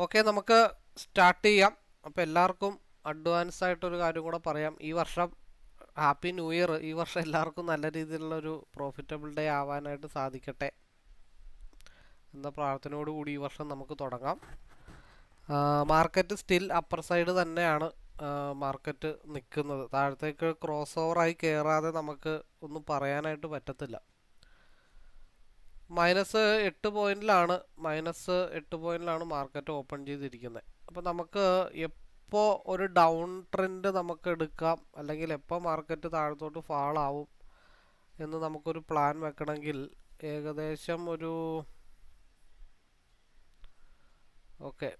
Okay നമുക്ക് start ചെയ്യാം. അപ്പോൾ എല്ലാവർക്കും അഡ്വാൻസ് ആയിട്ടൊരു കാര്യം കൂടെ പറയാം. ഈ വർഷം ഹാപ്പി ന്യൂ ഇയർ. ഈ വർഷം എല്ലാവർക്കും നല്ല രീതിയിലുള്ള ഒരു പ്രോഫിറ്റബിൾ ഡേ ആവാനായിട്ട് സാധിക്കട്ടെ. എന്ന പ്രാർത്ഥനയോടുകൂടി ഈ വർഷം നമുക്ക് തുടങ്ങാം. മാർക്കറ്റ് സ്റ്റിൽ അപ്പർ സൈഡ് തന്നെയാണ് മാർക്കറ്റ് നിൽക്കുന്നത് താഴത്തേക്ക് ക്രോസ് ഓവറായി കയറാതെ നമുക്ക് ഒന്നും പറയാനായിട്ട് പറ്റത്തില്ല. മൈനസ് എട്ട് പോയിന്റിലാണ് മൈനസ് എട്ട് പോയിന്റിലാണ് മാർക്കറ്റ് ഓപ്പൺ ചെയ്തിരിക്കുന്നത്. അപ്പോൾ നമുക്ക് എപ്പോൾ ഒരു ഡൗൺ ട്രെൻഡ് നമുക്ക് എടുക്കാം അല്ലെങ്കിൽ എപ്പോൾ മാർക്കറ്റ് താഴത്തോട്ട് ഫാളാവും എന്ന് നമുക്കൊരു പ്ലാൻ വെക്കണമെങ്കിൽ ഏകദേശം ഒരു ഓക്കെ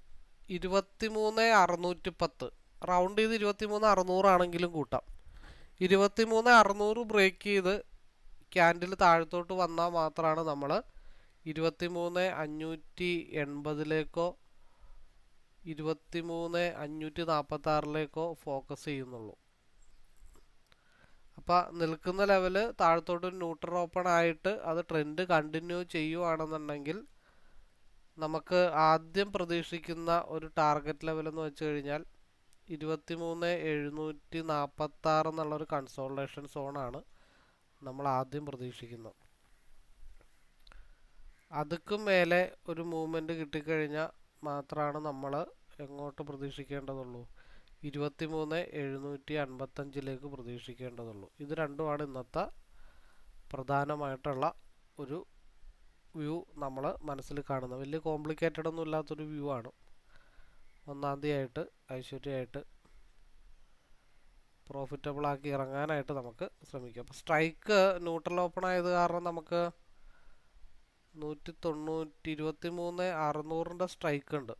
ഇരുപത്തിമൂന്ന് അറുന്നൂറ്റി പത്ത് റൗണ്ട് ചെയ്ത് ഇരുപത്തിമൂന്ന് അറുന്നൂറാണെങ്കിലും കൂട്ടാം. ഇരുപത്തിമൂന്ന് അറുന്നൂറ് ബ്രേക്ക് ചെയ്ത് ക്യാൻഡിൽ താഴത്തോട്ട് വന്നാൽ മാത്രമാണ് നമ്മൾ ഇരുപത്തിമൂന്ന് അഞ്ഞൂറ്റി എൺപതിലേക്കോ ഇരുപത്തിമൂന്ന് അഞ്ഞൂറ്റി നാൽപ്പത്തി ആറിലേക്കോ ഫോക്കസ് ചെയ്യുന്നുള്ളൂ. അപ്പോൾ നിൽക്കുന്ന ലെവൽ താഴത്തോട്ട് ന്യൂട്രൽ ഓപ്പൺ ആയിട്ട് അത് ട്രെൻഡ് കണ്ടിന്യൂ ചെയ്യുവാണെന്നുണ്ടെങ്കിൽ നമുക്ക് ആദ്യം പ്രതീക്ഷിക്കുന്ന ഒരു ടാർഗറ്റ് ലെവൽ എന്ന് വെച്ച് കഴിഞ്ഞാൽ ഇരുപത്തിമൂന്ന് എഴുന്നൂറ്റി നാൽപ്പത്തി ആറ് എന്നുള്ളൊരു കൺസോൾട്ടേഷൻ സോണാണ് നമ്മൾ ആദ്യം പ്രതീക്ഷിക്കുന്നത്. അതുക്കും മേലെ ഒരു മൂവ്മെന്റ് കിട്ടിക്കഴിഞ്ഞാൽ മാത്രമാണ് നമ്മൾ എങ്ങോട്ട് പ്രതീക്ഷിക്കേണ്ടതുള്ളൂ. ഇരുപത്തി മൂന്ന് എഴുന്നൂറ്റി അൻപത്തഞ്ചിലേക്ക് പ്രതീക്ഷിക്കേണ്ടതുള്ളൂ. ഇത് രണ്ടുമാണ് ഇന്നത്തെ പ്രധാനമായിട്ടുള്ള ഒരു വ്യൂ നമ്മൾ മനസ്സിൽ കാണുന്നത്. വലിയ കോംപ്ലിക്കേറ്റഡ് ഒന്നും ഇല്ലാത്തൊരു വ്യൂ ആണ്. ഒന്നാം തീയതിയായിട്ട് ഐശ്വര്യമായിട്ട് പ്രോഫിറ്റബിളാക്കി ഇറങ്ങാനായിട്ട് നമുക്ക് ശ്രമിക്കാം. സ്ട്രൈക്ക് ന്യൂട്രൽ ഓപ്പൺ ആയത് കാരണം നമുക്ക് നൂറ്റി തൊണ്ണൂറ്റി ഇരുപത്തി മൂന്ന് അറുന്നൂറിന്റെ സ്ട്രൈക്ക് ഉണ്ട്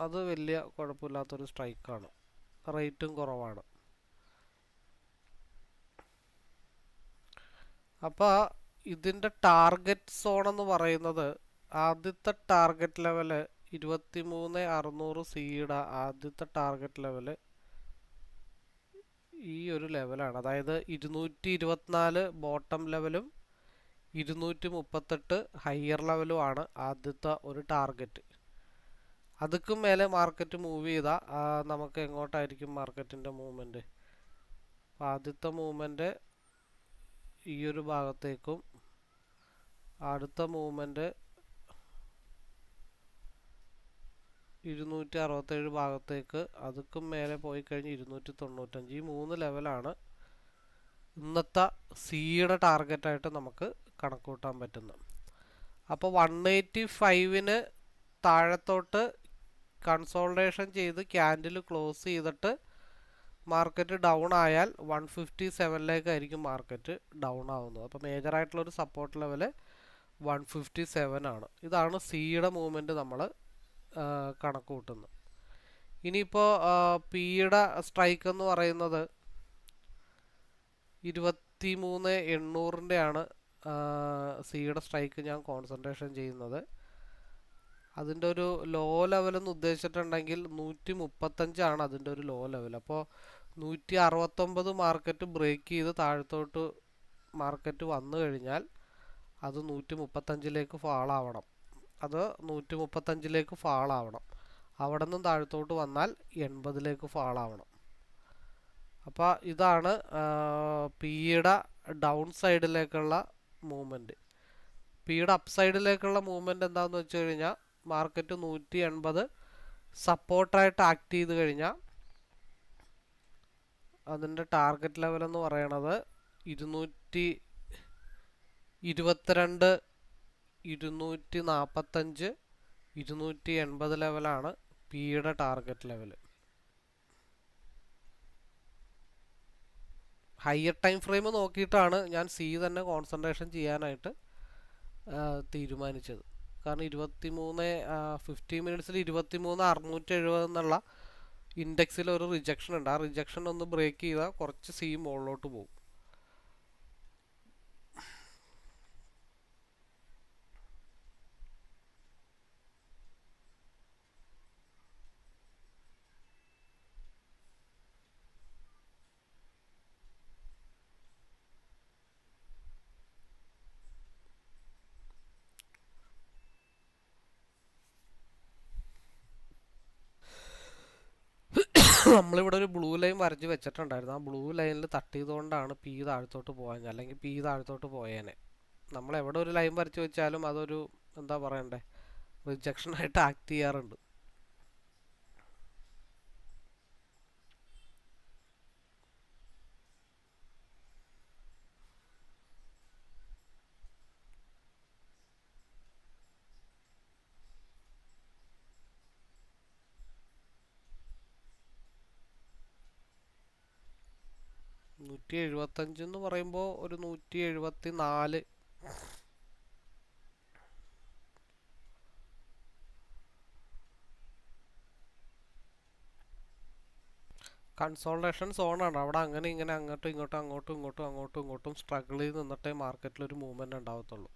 അത് വലിയ കുഴപ്പമില്ലാത്തൊരു സ്ട്രൈക്കാണ്. റേറ്റും കുറവാണ്. അപ്പോൾ ഇതിന്റെ ടാർഗറ്റ് സോൺ എന്ന് പറയുന്നത് ആദ്യത്തെ ടാർഗറ്റ് ലെവൽ ഇരുപത്തി മൂന്ന് അറുന്നൂറ് സിയുടെ ആദ്യത്തെ ടാർഗറ്റ് ലെവൽ ഈ ഒരു ലെവലാണ്. അതായത് ഇരുന്നൂറ്റി ഇരുപത്തിനാല് ബോട്ടം ലെവലും ഇരുന്നൂറ്റി മുപ്പത്തെട്ട് ഹയർ ലെവലും ആണ് ആദ്യത്തെ ഒരു ടാർഗറ്റ് അതുക്കും മേലെ മാർക്കറ്റ് മൂവ് ചെയ്താൽ നമുക്ക് എങ്ങോട്ടായിരിക്കും മാർക്കറ്റിന്റെ മൂവ്മെന്റ് ആദ്യത്തെ മൂവ്മെന്റ് ഈ ഒരു ഭാഗത്തേക്കും അടുത്ത മൂവ്മെന്റ് ഇരുന്നൂറ്റി അറുപത്തേഴ് ഭാഗത്തേക്ക് അതുക്കും മേലെ പോയി കഴിഞ്ഞ് ഇരുന്നൂറ്റി തൊണ്ണൂറ്റഞ്ച് ഈ മൂന്ന് ലെവലാണ് ഇന്നത്തെ സിയുടെ ടാർഗറ്റായിട്ട് നമുക്ക് കണക്ക് കൂട്ടാൻ പറ്റുന്നത് അപ്പോൾ വൺ എയ്റ്റി ഫൈവിന് താഴത്തോട്ട് കൺസോൾട്ടേഷൻ ചെയ്ത് ക്യാൻഡിൽ ക്ലോസ് ചെയ്തിട്ട് മാർക്കറ്റ് ഡൗൺ ആയാൽ വൺ ഫിഫ്റ്റി സെവനിലേക്കായിരിക്കും മാർക്കറ്റ് ഡൗൺ ആവുന്നത്. അപ്പോൾ മേജറായിട്ടുള്ളൊരു support level one fifty seven ആണ്. ഇതാണ് സിയുടെ മൂവ്മെന്റ് നമ്മൾ കണക്ക് കൂട്ടുന്നത് ഇനിയിപ്പോൾ പിയുടെ സ്ട്രൈക്ക് എന്ന് പറയുന്നത് ഇരുപത്തി മൂന്ന് എണ്ണൂറിന്റെ ആണ് സിയുടെ സ്ട്രൈക്ക് ഞാൻ കോൺസെൻട്രേഷൻ ചെയ്യുന്നത്. അതിന്റെ ഒരു ലോ ലെവലെന്ന് ഉദ്ദേശിച്ചിട്ടുണ്ടെങ്കിൽ നൂറ്റി മുപ്പത്തഞ്ചാണ് അതിന്റെ ഒരു ലോ ലെവൽ അപ്പോൾ നൂറ്റി അറുപത്തൊമ്പത് മാർക്കറ്റ് ബ്രേക്ക് ചെയ്ത് താഴത്തോട്ട് മാർക്കറ്റ് വന്നു കഴിഞ്ഞാൽ അത് നൂറ്റി മുപ്പത്തഞ്ചിലേക്ക് ഫാളാവണം അത് നൂറ്റി മുപ്പത്തഞ്ചിലേക്ക് ഫാളാവണം അവിടെ നിന്നും താഴത്തോട്ട് വന്നാൽ എൺപതിലേക്ക് ഫാളാവണം അപ്പോൾ ഇതാണ് പിയുടെ ഡൗൺ സൈഡിലേക്കുള്ള മൂവ്മെന്റ് പിയുടെ അപ്പ് സൈഡിലേക്കുള്ള മൂവ്മെന്റ് എന്താണെന്ന് വെച്ച് കഴിഞ്ഞാൽ മാർക്കറ്റ് നൂറ്റി എൺപത് സപ്പോർട്ടായിട്ട് ആക്ട് ചെയ്ത് കഴിഞ്ഞാൽ അതിന്റെ ടാർഗറ്റ് ലെവൽ എന്ന് പറയണത് ഇരുന്നൂറ്റി ഇരുപത്തിരണ്ട് ഇരുന്നൂറ്റി നാൽപ്പത്തഞ്ച് ഇരുന്നൂറ്റി എൺപത് ലെവലാണ് പിയുടെ target level higher time frame നോക്കിയിട്ടാണ് ഞാൻ സി തന്നെ കോൺസെൻട്രേഷൻ ചെയ്യാനായിട്ട് തീരുമാനിച്ചത്. കാരണം ഇരുപത്തി മൂന്ന് ഫിഫ്റ്റി മിനിറ്റ്സിൽ ഇരുപത്തി മൂന്ന് അറുന്നൂറ്റി എഴുപത് എന്നുള്ള ഇൻഡെക്സിൽ ഒരു റിജക്ഷൻ ഉണ്ട്. ആ റിജക്ഷൻ ഒന്ന് ബ്രേക്ക് ചെയ്താൽ കുറച്ച് സി മുകളിലോട്ട് പോകും നമ്മളിവിടെ ഒരു ബ്ലൂ ലൈൻ വരച്ച് വെച്ചിട്ടുണ്ടായിരുന്നു. ആ ബ്ലൂ ലൈനിൽ തട്ടിയതുകൊണ്ടാണ് പി താഴത്തോട്ട് പോകാൻ അല്ലെങ്കിൽ പി താഴത്തോട്ട് പോയേനെ. നമ്മൾ എവിടെ ഒരു ലൈൻ വരച്ച് വെച്ചാലും അതൊരു എന്താ പറയണ്ടേ? റിജക്ഷനായിട്ട് ആക്ട് ചെയ്യാറുണ്ട്. നൂറ്റി എഴുപത്തഞ്ച് എന്ന് പറയുമ്പോൾ ഒരു നൂറ്റി എഴുപത്തി നാല് കൺസോൾട്ടേഷൻ സോണാണ് അവിടെ അങ്ങനെ ഇങ്ങനെ അങ്ങോട്ടും ഇങ്ങോട്ടും അങ്ങോട്ടും ഇങ്ങോട്ടും അങ്ങോട്ടും ഇങ്ങോട്ടും സ്ട്രഗിൾ ചെയ്ത് നിന്നിട്ടേ മാർക്കറ്റിൽ ഒരു മൂവ്മെന്റ് ഉണ്ടാവത്തുള്ളൂ.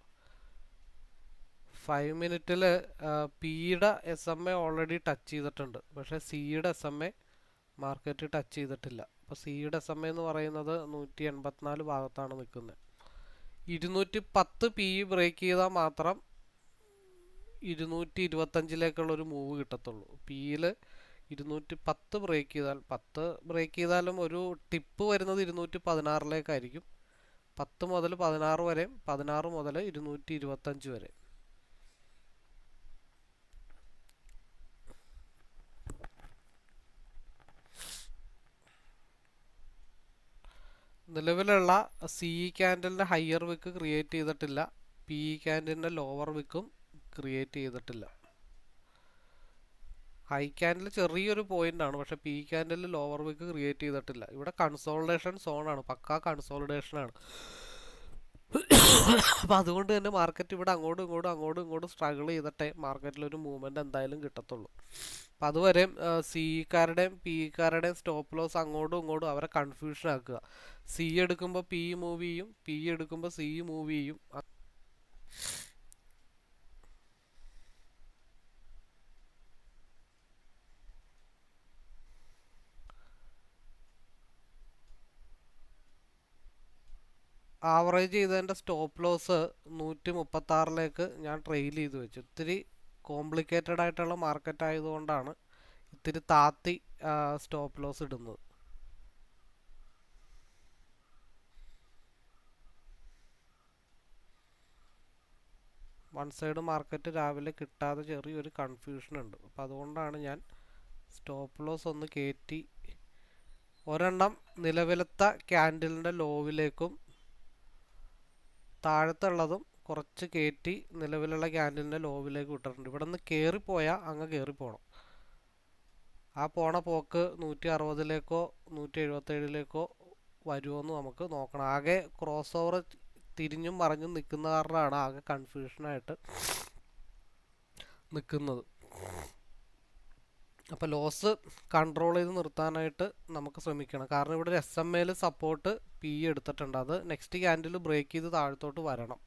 ഫൈവ് മിനിറ്റിൽ പിയുടെ S M A already touch ചെയ്തിട്ടുണ്ട്. പക്ഷേ സിയുടെ S M A market touch ചെയ്തിട്ടില്ല. അപ്പോൾ സിയുടെ എസ് എം എന്ന് പറയുന്നത് നൂറ്റി എൺപത്തിനാല് ഭാഗത്താണ് നിൽക്കുന്നത്. ഇരുന്നൂറ്റി പത്ത് പി ഇ ബ്രേക്ക് ചെയ്താൽ മാത്രം ഇരുന്നൂറ്റി ഇരുപത്തഞ്ചിലേക്കുള്ള ഒരു മൂവ് കിട്ടത്തുള്ളൂ. പി ഇയിൽ ഇരുന്നൂറ്റി പത്ത് ബ്രേക്ക് ചെയ്താൽ പത്ത് ബ്രേക്ക് ചെയ്താലും ഒരു ടിപ്പ് വരുന്നത് ഇരുന്നൂറ്റി പതിനാറിലേക്കായിരിക്കും പത്ത് മുതൽ പതിനാറ് വരെയും പതിനാറ് മുതൽ ഇരുന്നൂറ്റി ഇരുപത്തഞ്ച് വരെ നിലവിലുള്ള സി ഇ ക്യാൻഡലിന്റെ ഹയർ വിക്ക് ക്രിയേറ്റ് ചെയ്തിട്ടില്ല. പി ഇ ക്യാൻഡലിന്റെ ലോവർ വിക്കും ക്രിയേറ്റ് ചെയ്തിട്ടില്ല. ഹൈ ക്യാൻഡിൽ ചെറിയൊരു പോയിന്റ് ആണ്. പക്ഷെ P candle lower wick create ചെയ്തിട്ടില്ല. ഇവിടെ കൺസോളിഡേഷൻ സോണാണ് പക്കാ കൺസോളിഡേഷൻ ആണ്. അപ്പം അതുകൊണ്ട് തന്നെ മാർക്കറ്റ് ഇവിടെ അങ്ങോട്ടും ഇങ്ങോട്ടും അങ്ങോട്ടും ഇങ്ങോട്ടും സ്ട്രഗിൾ ചെയ്തിട്ടേ മാർക്കറ്റിൽ ഒരു മൂവ്മെന്റ് എന്തായാലും കിട്ടത്തുള്ളൂ. അപ്പം അതുവരെ പി പിക്കാരുടെയും സ്റ്റോപ്പ് ലോസ് അങ്ങോട്ടും ഇങ്ങോട്ടും അവരെ കൺഫ്യൂഷൻ ആക്കുക. സി എടുക്കുമ്പോൾ പി മൂവ് ചെയ്യും പി എടുക്കുമ്പോൾ സി മൂവ് ചെയ്യും. ആവറേജ് ചെയ്തതിന്റെ സ്റ്റോപ്പ് ലോസ് നൂറ്റി മുപ്പത്താറിലേക്ക് ഞാൻ ട്രെയിൽ ചെയ്ത് വെച്ചു. ഇത്തിരി കോംപ്ലിക്കേറ്റഡ് ആയിട്ടുള്ള മാർക്കറ്റ് ആയതുകൊണ്ടാണ് ഇത്തിരി താത്തി സ്റ്റോപ്പ് ലോസ് ഇടുന്നത്. വൺ സൈഡ് മാർക്കറ്റ് രാവിലെ കിട്ടാതെ ചെറിയൊരു കൺഫ്യൂഷൻ ഉണ്ട്. അപ്പോൾ അതുകൊണ്ടാണ് ഞാൻ സ്റ്റോപ്പ് ലോസ് ഒന്ന് കയറ്റി ഒരെണ്ണം നിലവിലത്തെ ക്യാൻഡിലിന്റെ ലോവിലേക്കും താഴത്തുള്ളതും കുറച്ച് കയറ്റി നിലവിലുള്ള ക്യാൻഡിലിന്റെ ലോവിലേക്ക് വിട്ടിട്ടുണ്ട്. ഇവിടെ നിന്ന് കയറിപ്പോയാൽ അങ്ങ് കയറിപ്പോകണം ആ പോണ പോക്ക് നൂറ്റി അറുപതിലേക്കോ നൂറ്റി എഴുപത്തേഴിലേക്കോ വരുമോയെന്ന് നമുക്ക് നോക്കണം. ആകെ ക്രോസ് ഓവർ തിരിഞ്ഞും മറിഞ്ഞും നിൽക്കുന്ന കാരണമാണ് ആകെ കൺഫ്യൂഷനായിട്ട് നിൽക്കുന്നത് അപ്പോൾ ലോസ് കൺട്രോൾ ചെയ്ത് നിർത്താനായിട്ട് നമുക്ക് ശ്രമിക്കണം. കാരണം ഇവിടെ ഒരു എസ് എം എയിൽ സപ്പോർട്ട് പി എടുത്തിട്ടുണ്ട്. അത് നെക്സ്റ്റ് ക്യാൻഡിൽ ബ്രേക്ക് ചെയ്ത് താഴത്തോട്ട് വരണം.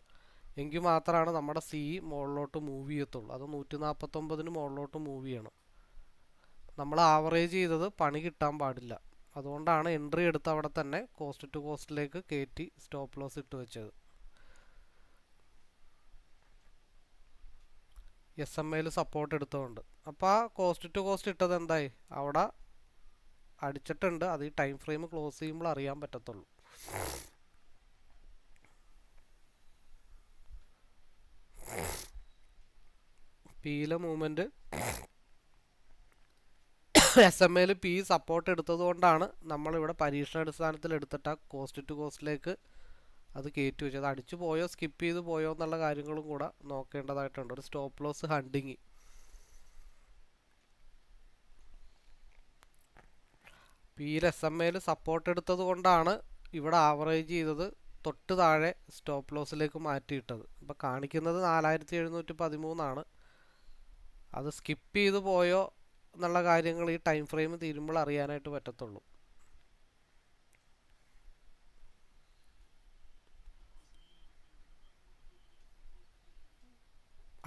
എങ്കിൽ മാത്രമാണ് നമ്മുടെ സി മുകളിലോട്ട് മൂവ് ചെയ്യത്തുള്ളൂ. അത് നൂറ്റി നാൽപ്പത്തൊമ്പതിന് മുകളിലോട്ട് മൂവ് ചെയ്യണം. നമ്മൾ ആവറേജ് ചെയ്തത് പണി കിട്ടാൻ പാടില്ല. അതുകൊണ്ടാണ് എൻട്രി എടുത്ത് അവിടെ തന്നെ കോസ്റ്റ് ടു കോസ്റ്റിലേക്ക് കയറ്റി സ്റ്റോപ്പ് ലോസ് ഇട്ട് വെച്ചത്. എസ് എം ഐയിൽ സപ്പോർട്ട് എടുത്തുകൊണ്ട് അപ്പോൾ ആ കോസ്റ്റ് ടു കോസ്റ്റ് ഇട്ടത് എന്തായി? അവിടെ അടിച്ചിട്ടുണ്ട്. അത് ഈ ടൈം ഫ്രെയിം ക്ലോസ് ചെയ്യുമ്പോൾ അറിയാൻ പറ്റത്തുള്ളൂ. പിയിലെ മൂവ്മെന്റ് എസ് എം എയിൽ പി സപ്പോർട്ട് എടുത്തത് കൊണ്ടാണ് നമ്മളിവിടെ പരീക്ഷണാടിസ്ഥാനത്തിൽ എടുത്തിട്ട് ആ കോസ്റ്റ് ടു കോസ്റ്റിലേക്ക് അത് കയറ്റി വെച്ചത്. അടിച്ചു പോയോ സ്കിപ്പ് ചെയ്ത് പോയോ എന്നുള്ള കാര്യങ്ങളും കൂടെ നോക്കേണ്ടതായിട്ടുണ്ട്. ഒരു സ്റ്റോപ്പ് ലോസ് ഹണ്ടിങ് പിയിൽ എസ് എം എയിൽ സപ്പോർട്ട് എടുത്തത് കൊണ്ടാണ് ഇവിടെ ആവറേജ് ചെയ്തത് തൊട്ട് താഴെ സ്റ്റോപ്പ് ലോസിലേക്ക് മാറ്റിയിട്ടത്. ഇപ്പോൾ കാണിക്കുന്നത് നാലായിരത്തി എഴുന്നൂറ്റി പതിമൂന്നാണ്. അത് സ്കിപ്പ് ചെയ്തു പോയോ എന്നുള്ള കാര്യങ്ങൾ ഈ ടൈം ഫ്രെയിം തീരുമ്പോൾ അറിയാനായിട്ട് പറ്റത്തുള്ളൂ.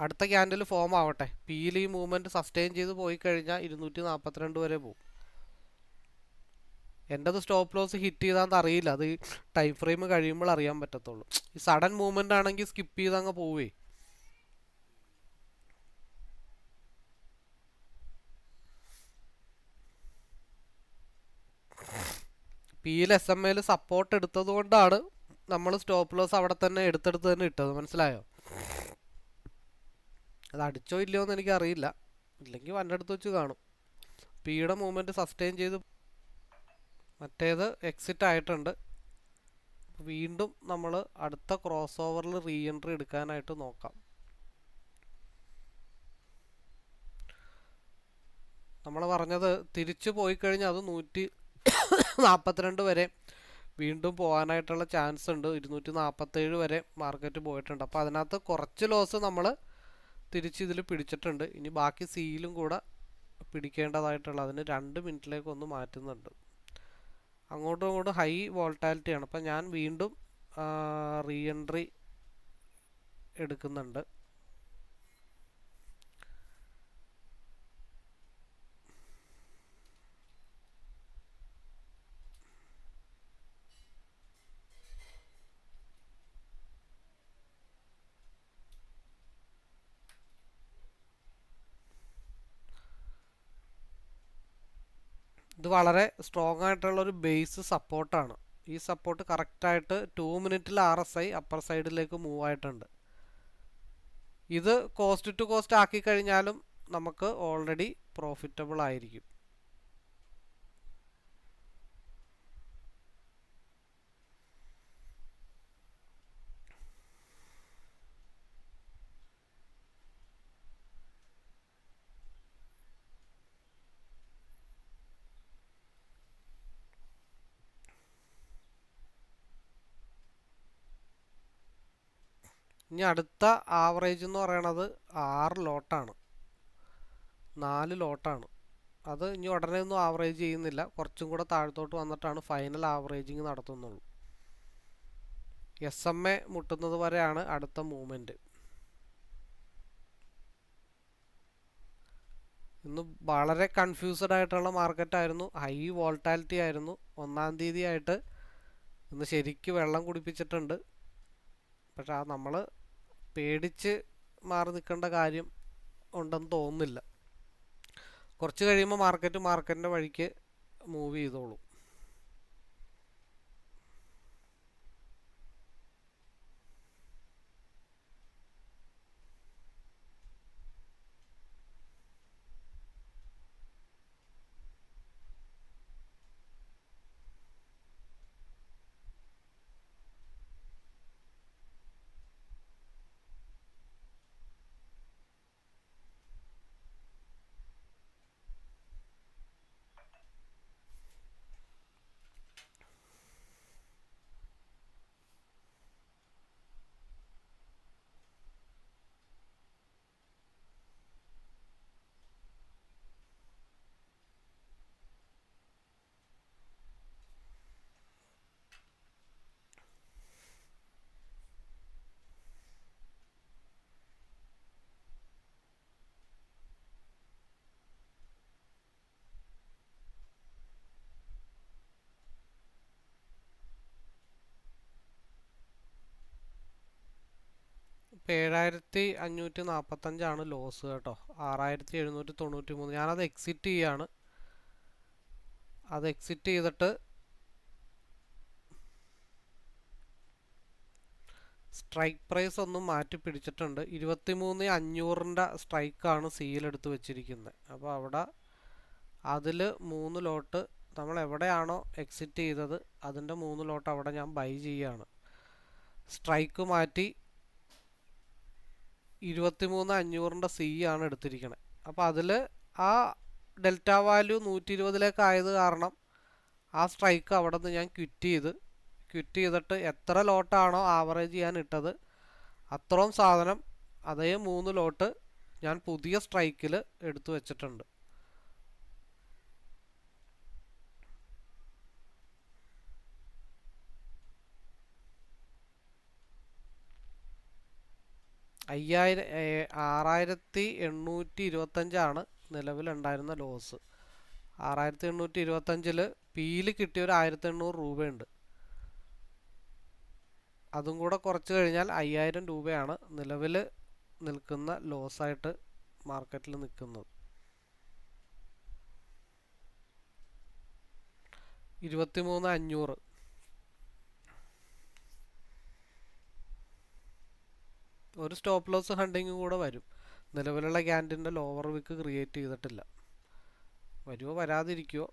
അടുത്ത ക്യാൻഡിൽ ഫോം ആവട്ടെ. പിയിൽ ഈ മൂവ്മെന്റ് സസ്റ്റെയിൻ ചെയ്ത് പോയി കഴിഞ്ഞാൽ ഇരുന്നൂറ്റി നാൽപ്പത്തിരണ്ട് വരെ പോകും. എന്റെത് സ്റ്റോപ്പ് ലോസ് ഹിറ്റ് ചെയ്താന്ന് അറിയില്ല. അത് ടൈം ഫ്രെയിം കഴിയുമ്പോൾ അറിയാൻ പറ്റത്തുള്ളൂ. ഈ സഡൻ മൂവ്മെന്റ് ആണെങ്കിൽ സ്കിപ്പ് ചെയ്ത് അങ്ങ് പോവേ. പിയിൽ എസ് എം എയിൽ സപ്പോർട്ട് എടുത്തത് കൊണ്ടാണ് നമ്മൾ സ്റ്റോപ്പ് ലോസ് അവിടെ തന്നെ എടുത്തെടുത്ത് തന്നെ ഇട്ടത്. മനസ്സിലായോ? അത് അടിച്ചോ ഇല്ലയോ എന്ന് എനിക്ക് അറിയില്ല ഇല്ലെങ്കിൽ വന്നെടുത്ത് വെച്ച് കാണും. പിയുടെ മൂവ്മെന്റ് സസ്റ്റെയിൻ ചെയ്ത് മറ്റേത് എക്സിറ്റ് ആയിട്ടുണ്ട്. വീണ്ടും നമ്മൾ അടുത്ത ക്രോസ് ഓവറിൽ റീ എൻട്രി എടുക്കാനായിട്ട് നോക്കാം. നമ്മൾ പറഞ്ഞത് തിരിച്ചു പോയി കഴിഞ്ഞാൽ അത് നൂറ്റി നാൽപ്പത്തിരണ്ട് വരെ. വീണ്ടും പോകാനായിട്ടുള്ള ചാൻസ് ഉണ്ട്. ഇരുന്നൂറ്റി നാൽപ്പത്തേഴ് വരെ മാർക്കറ്റ് പോയിട്ടുണ്ട്. അപ്പോൾ അതിനകത്ത് കുറച്ച് ലോസ് നമ്മൾ തിരിച്ച് ഇതിൽ പിടിച്ചിട്ടുണ്ട്. ഇനി ബാക്കി സീലും കൂടെ പിടിക്കേണ്ടതായിട്ടുള്ള അതിന് രണ്ട് മിനിറ്റിലേക്ക് ഒന്ന് മാറ്റുന്നുണ്ട്. അങ്ങോട്ടും അങ്ങോട്ടും ഹൈ വോൾട്ടാലിറ്റിയാണ് അപ്പോൾ ഞാൻ വീണ്ടും റീ എൻട്രി എടുക്കുന്നുണ്ട്. വളരെ സ്ട്രോങ് ആയിട്ടുള്ള ഒരു ബേസ് സപ്പോർട്ടാണ് ഈ സപ്പോർട്ട് കറക്റ്റായിട്ട് ടു മിനിറ്റിൽ ആർ എസ് ഐ അപ്പർ സൈഡിലേക്ക് മൂവ് ആയിട്ടുണ്ട്. ഇത് കോസ്റ്റ് ടു കോസ്റ്റ് ആക്കി കഴിഞ്ഞാലും നമുക്ക് ഓൾറെഡി പ്രോഫിറ്റബിൾ ആയിരിക്കും. ഇനി അടുത്ത ആവറേജ് എന്ന് പറയണത് ആറ് ലോട്ടാണ് നാല് ലോട്ടാണ് അത് ഇനി ഉടനെ ഒന്നും ആവറേജ് ചെയ്യുന്നില്ല. കുറച്ചും കൂടെ താഴത്തോട്ട് വന്നിട്ടാണ് ഫൈനൽ ആവറേജിങ് നടത്തുന്നുള്ളൂ. എസ് എം എ മുട്ടുന്നത് വരെയാണ് അടുത്ത മൂവ്മെന്റ് ഇന്ന് വളരെ കൺഫ്യൂസ്ഡ് ആയിട്ടുള്ള മാർക്കറ്റായിരുന്നു ഹൈ വോൾട്ടാലിറ്റി ആയിരുന്നു. ഒന്നാം തീയതി ആയിട്ട് ഇന്ന് ശരിക്ക് വെള്ളം കുടിപ്പിച്ചിട്ടുണ്ട്. പക്ഷെ ആ നമ്മൾ പേടിച്ച് മാറി നിൽക്കേണ്ട കാര്യം ഉണ്ടെന്ന് തോന്നുന്നില്ല. കുറച്ച് കഴിയുമ്പോൾ മാർക്കറ്റ് മാർക്കറ്റിന്റെ വഴിക്ക് മൂവ് ചെയ്തോളും. ഏഴായിരത്തി അഞ്ഞൂറ്റി നാൽപ്പത്തഞ്ചാണ് ലോസ് കേട്ടോ. ആറായിരത്തി എഴുന്നൂറ്റി തൊണ്ണൂറ്റി മൂന്ന് ഞാനത് എക്സിറ്റ് ചെയ്യാണ്. അത് എക്സിറ്റ് ചെയ്തിട്ട് സ്ട്രൈക്ക് പ്രൈസ് ഒന്നും മാറ്റി പിടിച്ചിട്ടുണ്ട്. ഇരുപത്തി മൂന്ന് അഞ്ഞൂറിന്റെ സ്ട്രൈക്കാണ് സീലെടുത്ത് വെച്ചിരിക്കുന്നത് അപ്പോൾ അവിടെ അതിൽ മൂന്ന് ലോട്ട് നമ്മൾ എവിടെയാണോ എക്സിറ്റ് ചെയ്തത് അതിന്റെ മൂന്ന് ലോട്ട് അവിടെ ഞാൻ ബൈ ചെയ്യാണ്. സ്ട്രൈക്ക് മാറ്റി ഇരുപത്തിമൂന്ന് അഞ്ഞൂറിന്റെ സി ആണ് എടുത്തിരിക്കുന്നത് അപ്പോൾ അതിൽ ആ ഡെൽറ്റ വാല്യൂ നൂറ്റി ഇരുപതിലേക്ക് ആയത് കാരണം ആ സ്ട്രൈക്ക് അവിടെ നിന്ന് ഞാൻ ക്വിറ്റ് ചെയ്ത് ക്വിറ്റ് ചെയ്തിട്ട് എത്ര ലോട്ടാണോ ആവറേജ് ചെയ്യാൻ ഇട്ടത് അത്രയും സാധനം അതേ മൂന്ന് ലോട്ട് ഞാൻ പുതിയ സ്ട്രൈക്കിൽ എടുത്തു വെച്ചിട്ടുണ്ട്. അയ്യായിരം ആറായിരത്തി എണ്ണൂറ്റി ഇരുപത്തഞ്ചാണ് നിലവിലുണ്ടായിരുന്ന ലോസ്. ആറായിരത്തി എണ്ണൂറ്റി ഇരുപത്തഞ്ചിൽ പിയിൽ കിട്ടിയ ഒരു ആയിരത്തി എണ്ണൂറ് രൂപയുണ്ട്. അതും കൂടെ കുറച്ച് കഴിഞ്ഞാൽ അയ്യായിരം രൂപയാണ് നിലവിൽ നിൽക്കുന്ന ലോസായിട്ട് മാർക്കറ്റിൽ നിൽക്കുന്നത്. ഇരുപത്തിമൂന്ന് അഞ്ഞൂറ്. ഒരു സ്റ്റോപ്പ് ലോസ് ഹണ്ടിങ് കൂടെ വരും. നിലവിലുള്ള ക്യാൻഡിന്റെ ലോവർ വിക്ക് ക്രിയേറ്റ് ചെയ്തിട്ടില്ല. വരുമോ വരാതിരിക്കുമോ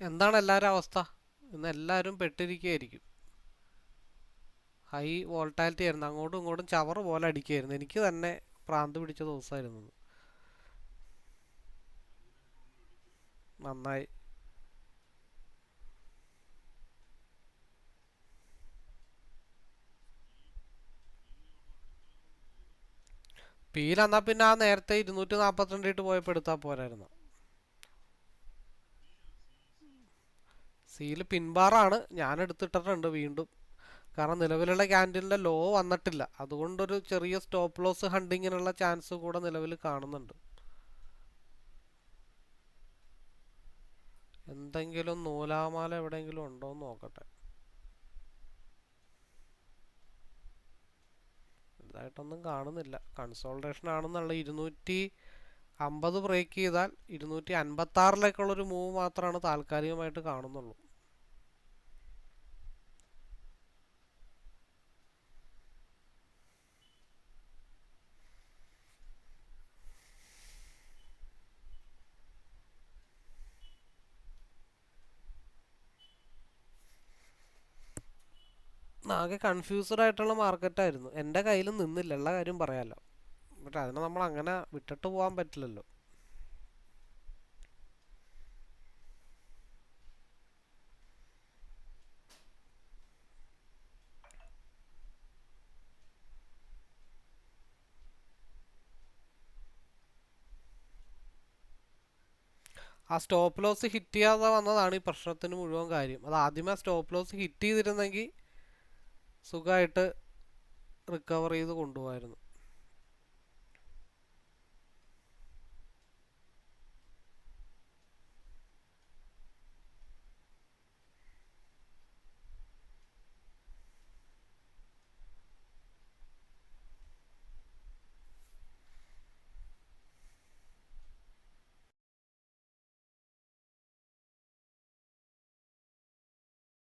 എന്താണ് എല്ലാവരും അവസ്ഥ? ഇന്ന് എല്ലാവരും പെട്ടിരിക്കുകയായിരിക്കും ഹൈ വോൾട്ടാലിറ്റി ആയിരുന്നു. അങ്ങോട്ടും ഇങ്ങോട്ടും ചവറ് പോലെ അടിക്കുകയായിരുന്നു എനിക്ക് തന്നെ പ്രാന്ത് പിടിച്ച ദിവസമായിരുന്നു നന്നായി. പിയിൽ എന്നാൽ പിന്നെ ആ നേരത്തെ ഇരുന്നൂറ്റി നാൽപ്പത്തിരണ്ടിട്ട് പോയപ്പോൾ എടുത്താൽ പോരായിരുന്നു. സീൽ പിൻബാറാണ്. ഞാൻ എടുത്തിട്ടിട്ടുണ്ട് വീണ്ടും. കാരണം നിലവിലുള്ള ക്യാൻഡിലിന്റെ ലോ വന്നിട്ടില്ല. അതുകൊണ്ടൊരു ചെറിയ സ്റ്റോപ്പ് ലോസ് ഹണ്ടിങ്ങിനുള്ള ചാൻസ് കൂടെ നിലവിൽ കാണുന്നുണ്ട്. എന്തെങ്കിലും നൂലാമാല എവിടെയെങ്കിലും ഉണ്ടോ എന്ന് നോക്കട്ടെ. ഇതായിട്ടൊന്നും കാണുന്നില്ല. കൺസോൾട്ടേഷൻ ആണെന്നുള്ള ഇരുന്നൂറ്റി അമ്പത് ബ്രേക്ക് ചെയ്താൽ ഇരുന്നൂറ്റി അൻപത്തി ആറിലേക്കുള്ളൊരു മൂവ് മാത്രമാണ് താൽക്കാലികമായിട്ട് കാണുന്നുള്ളൂ. ആകെ കൺഫ്യൂസ്ഡ് ആയിട്ടുള്ള മാർക്കറ്റായിരുന്നു എന്റെ കയ്യിൽ നിന്നില്ല. ഉള്ള കാര്യം പറയാമല്ലോ ബട്ട് അതിനെ നമ്മൾ അങ്ങനെ വിട്ടിട്ട് പോകാൻ പറ്റില്ലല്ലോ. ആ സ്റ്റോപ്പ് ലോസ് ഹിറ്റ് ചെയ്യാതെ വന്നതാണ് ഈ പ്രശ്നത്തിന് മുഴുവൻ കാര്യം. അത് ആദ്യമേ സ്റ്റോപ്പ് ലോസ് ഹിറ്റ് ചെയ്തിരുന്നെങ്കിൽ സുഖമായിട്ട് റിക്കവർ ചെയ്ത് കൊണ്ടുപോകായിരുന്നു